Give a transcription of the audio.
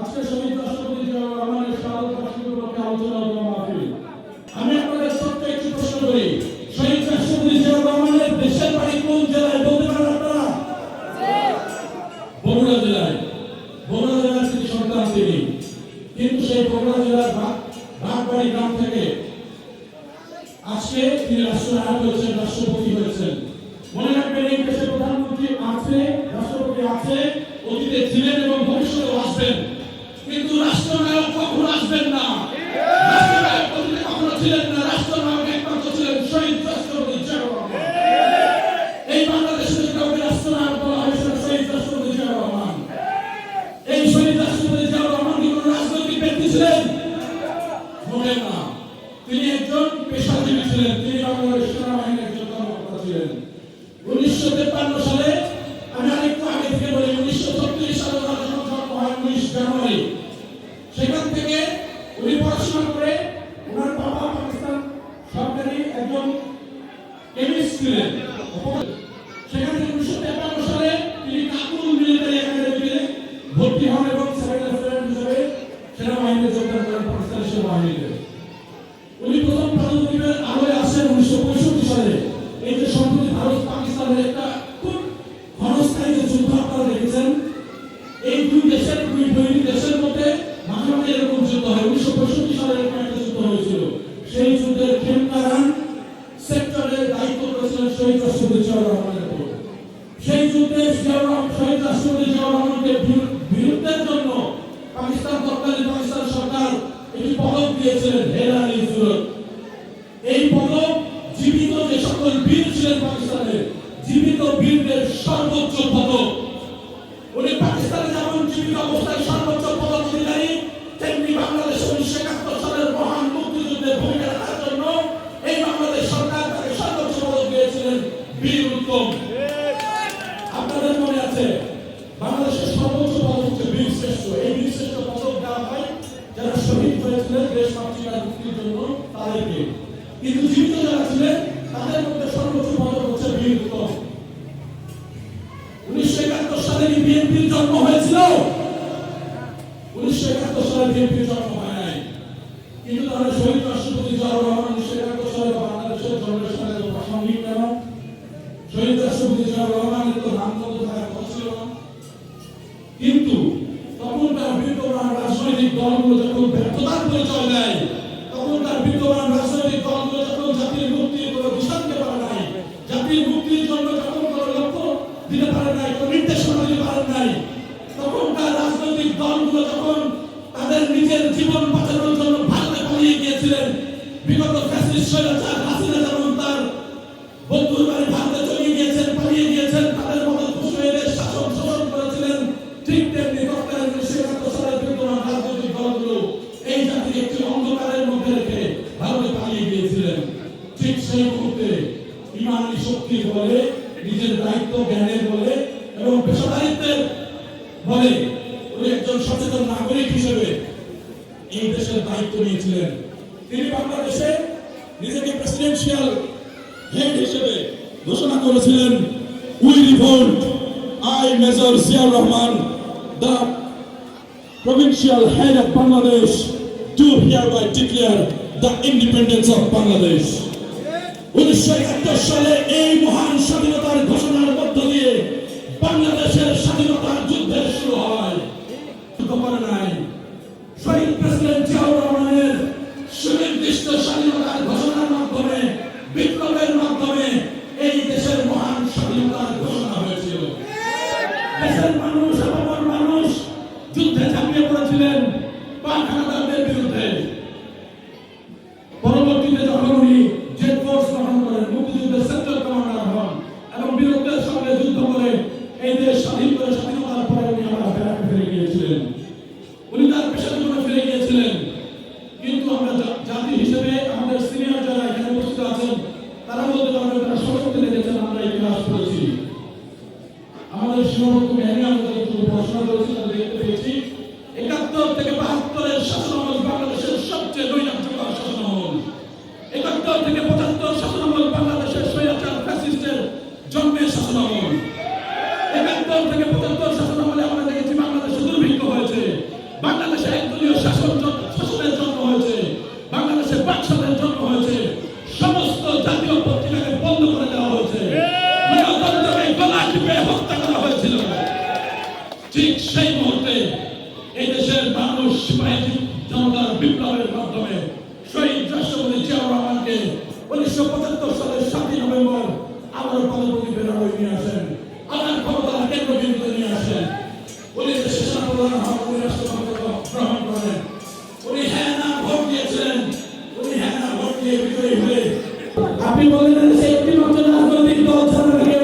আজকে শহীদ রাষ্ট্রপতি রহমানের বার্ষিকী উপলক্ষে আলোচনা ও মাহফিল। আমি আপনাদের ছোট্ট একটি প্রশ্ন করি, শহীদ রাষ্ট্রপতি জিয়াউর রহমানের দেশের বাড়ি কোন জেলায় বলতে পারেন আপনারা? বগুড়া জেলায়। বগুড়া জেলার তিনি সন্তান তিনি। কিন্তু সেই বগুড়া জেলার ভাগবাড়ি গ্রাম থেকে আজকে তিনি রাষ্ট্রনায়ক হয়েছেন, রাষ্ট্রপতি হয়েছেন। মনে রাখবেন এই দেশের প্রধানমন্ত্রী আছে, রাষ্ট্রপতি আছে, অতীতে ছিলেন এবং ভবিষ্যতে আসবেন। কিন্তু রাষ্ট্রনায়ক কখনো আসবেন না। রাষ্ট্রনায়ক কখনো ছিলেন না, রাষ্ট্রনায়ক একমাত্র ছিলেন শহীদ এই বাংলাদেশে যদি কাউকে রাষ্ট্রনায়ক বলা হয় শহীদ এই শহীদ রাষ্ট্রপতি জিয়াউর রহমান কি কোনো মোটেও না। তিনি একজন পেশাজীবী তিনি বাংলাদেশ সেনাবাহিনীর একজন কর্মকর্তা ছিলেন। উনিশশো তেপ্পান্ন সালে, আমি আরেকটু আগে থেকে উনিশশো ছত্রিশ সালে জানুয়ারি। সেখান থেকে উনি পড়াশোনা করে ওনার বাবা পাকিস্তান সরকারি একজন কেমিস্ট ছিলেন। সেখান থেকে উনিশশো তেপ্পান্ন সালে তিনি কাকুল মিলিটারি একাডেমিতে ভর্তি হন এবং সেনাবাহিনীতে যোগদান করেন পাকিস্তানের সেনাবাহিনীতে। রাষ্ট্রপতি জিয়াউর সেই যুদ্ধে শহীদ রাষ্ট্রপতি জিয়াউর বিরুদ্ধের জন্য পাকিস্তান তৎকালীন পাকিস্তান সরকার একটি পদক দিয়েছিলেন হেরা আলী এই পদক জীবিত যে সকল বীর ছিলেন পাকিস্তানের, জীবিত বীরদের সর্বোচ্চ পদক। শহীদ হয়েছিলেন, দেশ মাতৃকার মুক্তির জন্য তাদেরকে। কিন্তু জীবিত যারা ছিলেন, তাদের মধ্যে সর্বোচ্চ পদক হচ্ছে বীর উত্তম উনিশশো একাত্তর সালে কি বিএনপির জন্ম হয়েছিল? উনিশশো একাত্তর সালে বিএনপির জন্ম হয় নাই। কিন্তু তাহলে শহীদ রাষ্ট্রপতি জিয়াউর রহমান উনিশশো একাত্তর সালে বাংলাদেশের জন্মের সাথে প্রাসঙ্গিক কেন শহীদ রাষ্ট্রপতি জিয়াউর দলগুলো যখন তাদের নিজের জীবন বাঁচানোর জন্য ভারতে পালিয়ে গিয়েছিলেন, বিগত হাসিনা যেমন তার বন্ধুর বাড়ি ভারতে চলে গিয়েছেন, পালিয়ে গিয়েছেন, তাদের মতো মধ্যে রেখে পালিয়ে শক্তির বলে, নিজের দায়িত্ব জ্ঞানের বলে এবং পেশাদারিত্বের বলে একজন সচেতন নাগরিক হিসেবে এই দেশের দায়িত্ব নিয়েছিলেন। তিনি বাংলাদেশে নিজেকে প্রেসিডেন্সিয়াল হেড হিসেবে ঘোষণা করেছিলেন we revolt I major Ziaur Rahman the provincial head of Bangladesh, do hereby declare the independence of Bangladesh উনিশশো একাত্তর সালে এই মহান স্বাধীনতার বিপ্লবের মাধ্যমে এই দেশের মহান স্বাধীনতার ঘোষণা হয়েছিল। দেশের মানুষ আপামর মানুষ যুদ্ধে ঝাঁপিয়ে পড়েছিলেন পাক হানাদারদের বিরুদ্ধে। পরবর্তীতে যখন উনি জেট ফোর্স গঠন করেন, মুক্তিযুদ্ধের সেন্ট্রাল কমান্ডার হন এবং বিরোধীদের সঙ্গে যুদ্ধ করে এই দেশ স্বাধীন করে স্বাধীনতার পরে উনি আমরা বেড়াতে ফিরে গিয়েছিলেন। উনি তার পেশার জন্য ফিরে গিয়েছিলেন কিন্তু আমরা জা- জাতি হিসেবে আমাদের সিনিয়র যারা এখানে উপস্থিত আছেন তারা বলতে সশক্তি দেখেছেন, আমরা ইতিহাস পড়েছি আমাদের সীমাবদ্ধ জ্ঞানী আমরা পড়াশোনা করেছি দেখতে পেয়েছি। একাত্তর থেকে বাহাত্তরের শাসন আল্লাহর ক্ষমতা বেড়ানো নিয়ে আসেন। আল্লাহর ক্ষমতা কেন্দ্রবিন্দু নিয়ে আসেন। উনি দেশের সেনাপ্রধান হন উনি রাষ্ট্রপতি গ্রহণ করেন। উনি হ্যাঁ না ভোট দিয়েছিলেন। উনি হ্যাঁ না ভোট দিয়ে বিজয়ী হয়ে। আপনি বলেন একটি মাত্র রাজনৈতিক দল ছাড়া কেউ